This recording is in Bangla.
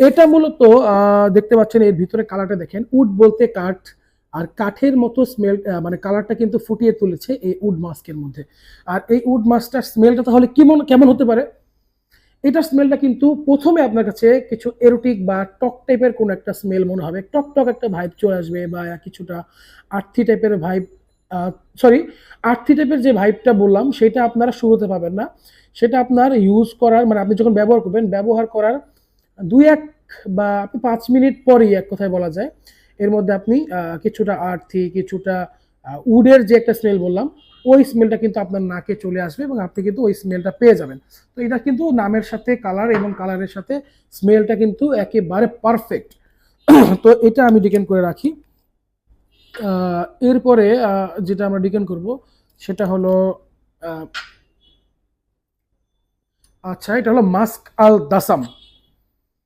এটা মূলত দেখতে পাচ্ছেন এর ভিতরে কালারটা দেখেন। উড বলতে কাঠ, আর কাঠের মতো স্মেল মানে কালারটা কিন্তু ফুটিয়ে তুলেছে এই উড মাস্কের মধ্যে। আর এই উড মাস্কটার স্মেলটা তাহলে কেমন কেমন হতে পারে? এটার স্মেলটা কিন্তু প্রথমে আপনার কাছে কিছু এরোটিক বা টক টাইপের কোনো একটা স্মেল মনে হবে। টক টক একটা ভাইব চলে আসবে বা কিছুটা আর্থি টাইপের ভাইব সরি আর্থি টাইপের যে ভাইবটা বললাম, সেটা আপনারা শুরুতে পাবেন না। সেটা আপনার ইউজ করার মানে আপনি যখন ব্যবহার করবেন, ব্যবহার করার দুই এক বা আপনি পাঁচ মিনিট পরেই এক কথায় বলা যায়। এর মধ্যে আপনি কিছুটা আর্থি কিছুটা উডের যে একটা স্মেল বললাম, ওই স্মেলটা কিন্তু আপনার নাকে চলে আসবে এবং আপনি কিন্তু ওই স্মেলটা পেয়ে যাবেন। তো এটা কিন্তু নামের সাথে কালার এবং কালারের সাথে স্মেলটা কিন্তু একেবারে পারফেক্ট তো এটা আমি ডিকেন করে রাখি। এরপরে যেটা আমরা ডিকেন করব, সেটা হলো আচ্ছা এটা হলো মাস্ক আল দাসাম